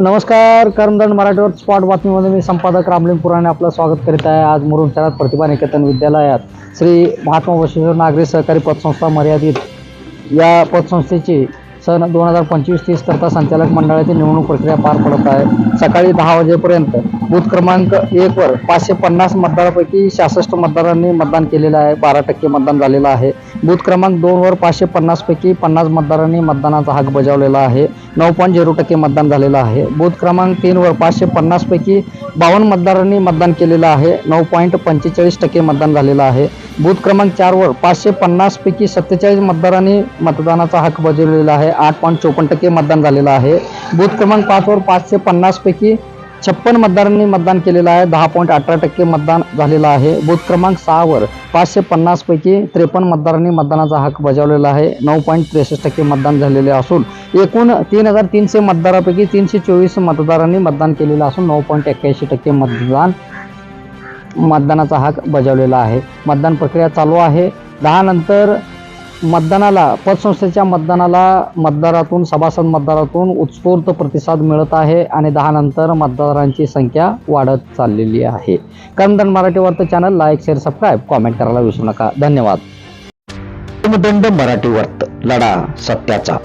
नमस्कार करमदंड मराठीवर स्पॉट बातमीमध्ये मी संपादक रामलिंग पुराणे आपलं स्वागत करीत आहे. आज मुरुड शहरात प्रतिभा निकेतन विद्यालयात श्री महात्मा बसवेश्वर नागरी सहकारी पतसंस्था मर्यादित या पतसंस्थेची सन दोन हजार पंचवीस तीस करता संचालक मंडळाची निवडणूक प्रक्रिया पार पडत आहे. सकाळी दहा वाजेपर्यंत बूथ क्रमांक एक वर पाचशे पन्नास मतदारापैकी सहासष्ट मतदारांनी मतदान केलेलं आहे. बारा टक्के मतदान झालेलं आहे. बूथ क्रमांक दोन वर पाचशे पन्नासपैकी पन्नास मतदारांनी मतदानाचा हक बजावलेला आहे. नऊ पॉईंट झिरो टक्के मतदान झालेलं आहे. बूथ क्रमांक तीन वर पाचशे पन्नासपैकी बावन्न मतदारांनी मतदान केलेलं आहे. नऊ पॉईंट पंचेचाळीस टक्के मतदान झालेलं आहे. बूथ क्रमांक चारवर पाचशे पन्नास पैकी सत्तेचाळीस मतदारांनी मतदानाचा हक्क बजावलेला आहे. आठ पॉईंट चोपन्न टक्के मतदान झालेलं आहे. बूथ क्रमांक पाचवर पाचशे पन्नास पैकी छप्पन मतदारांनी मतदान केलेलं आहे. दहा पॉईंट अठरा टक्के मतदान झालेलं आहे. बूथ क्रमांक सहावर पाचशे पन्नास पैकी त्रेपन्न मतदारांनी मतदानाचा हक बजावलेला आहे. नऊ पॉईंट त्रेसष्ट टक्के मतदान झालेले असून एकूण तीन हजार तीनशे मतदारापैकी तीनशे चोवीस मतदारांनी मतदान केलेलं असून नऊ पॉईंट एक्क्याऐंशी टक्के मतदान मतदानाचा हक बजावलेला आहे. मतदान प्रक्रिया चालू आहे. दहा नंतर मतदानाला पतसंस्थेच्या मतदानाला मतदारातून सभासद मतदारातून उत्स्फूर्त प्रतिसाद मिळत आहे आणि दहा नंतर मतदारांची संख्या वाढत चाललेली आहे. करमदंड मराठी वार्ता channel like share subscribe comment करायला विसरू नका. धन्यवाद. दंड मराठी वर्त लढा सत्याचा.